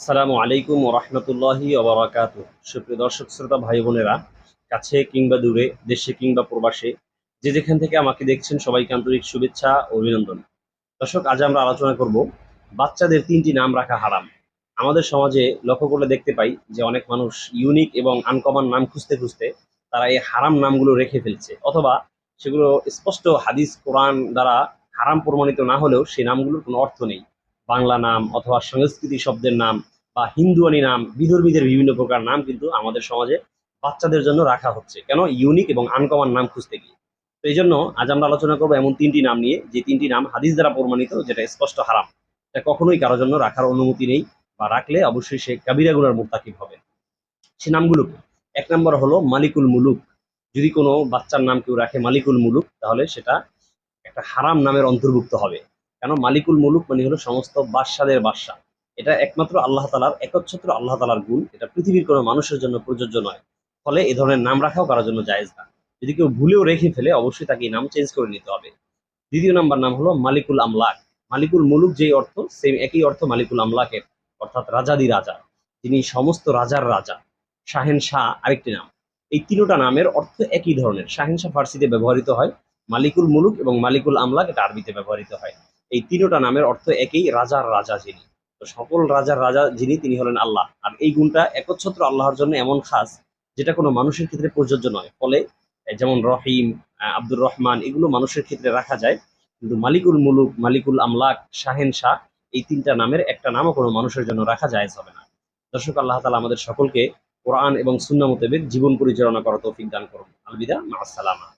আসসালামু আলাইকুম রহমতুল্লাহি ওবরাকাত সুপ্রিয় দর্শক, শ্রোতা, ভাই বোনেরা, কাছে কিংবা দূরে, দেশে কিংবা প্রবাসে, যে যেখান থেকে আমাকে দেখছেন, সবাইকে আন্তরিক শুভেচ্ছা ও অভিনন্দন। দর্শক, আজ আমরা আলোচনা করব বাচ্চাদের তিনটি নাম রাখা হারাম। আমাদের সমাজে লক্ষ্য করলে দেখতে পাই যে অনেক মানুষ ইউনিক এবং আনকমন নাম খুঁজতে খুঁজতে তারা এই হারাম নামগুলো রেখে ফেলছে। অথবা সেগুলো স্পষ্ট হাদিস, কোরআন দ্বারা হারাম প্রমাণিত না হলেও সেই নামগুলোর কোনো অর্থ নেই। বাংলা নাম অথবা সংস্কৃতি শব্দের নাম বা হিন্দুয়ানি নাম, বিধর্মীদের বিভিন্ন প্রকার নাম কিন্তু আমাদের সমাজে বাচ্চাদের জন্য রাখা হচ্ছে। কেন? ইউনিক এবং আনকমন নাম খুঁজতে গিয়ে। তো এই জন্য আজ আমরা আলোচনা করব এমন তিনটি নাম নিয়ে। যে তিনটি নাম হাদিস দ্বারা প্রমাণিত, যেটা স্পষ্ট হারাম। এটা কখনোই কারোর জন্য রাখার অনুমতি নেই বা রাখলে অবশ্যই সে কাবিরা গুনার মোর্তাকিব হবে। সে নামগুলো এক নম্বর হলো মালিকুল মুলুক। যদি কোনো বাচ্চার নাম কেউ রাখে মালিকুল মুলুক, তাহলে সেটা একটা হারাম নামের অন্তর্ভুক্ত হবে। কেন মালিকুল মুলুক মানে হলো সমস্ত বাদশাদের বাদশা। এটা একমাত্র আল্লাহ তালার একচ্ছত্র আল্লাহ তালার গুণ। এটা পৃথিবীর কোনো মানুষের জন্য প্রযোজ্য নয়। ফলে এ ধরনের নাম রাখাও কারোর জন্য জায়েজ না। যদি কেউ ভুলেও রেখে ফেলে, অবশ্যই তাকে নাম চেঞ্জ করে নিতে হবে। দ্বিতীয় নাম্বার নাম হলো মালিকুল আমলাক। মালিকুল মুলুক যেই অর্থ সেম একই অর্থ মালিকুল আমলাকের, অর্থাৎ রাজাদি রাজা। যিনি সমস্ত রাজার রাজা। শাহেন শাহ আরেকটি নাম। এই তিনোটা নামের অর্থ একই ধরনের। শাহেন শাহ ফার্সিতে ব্যবহৃত হয়। মালিকুল মুলুক এবং মালিকুল আমলাক এটা আরবিতে ব্যবহৃত হয়। এই তিনোটা নামের অর্থ একই রাজার রাজা যিনি। তো সকল রাজার রাজা যিনি, তিনি হলেন আল্লাহ। আর এই গুণটা একচ্ছত্র আল্লাহর জন্য এমন খাস, যেটা কোনো মানুষের ক্ষেত্রে প্রযোজ্য নয়। ফলে যেমন রহিম আব্দুর রহমান, এগুলো মানুষের ক্ষেত্রে রাখা যায়। কিন্তু মালিকুল মুলুক, মালিকুল আমলাক, শাহেন শাহ, এই তিনটা নামের একটা নামও কোনো মানুষের জন্য রাখা যায় হবে না। দর্শক, আল্লাহ তালা আমাদের সকলকে কোরআন এবং সুন্না মোতাবেক জীবন পরিচালনা করা তৌফিক দান করুন। আলবিদা মা আসসালামা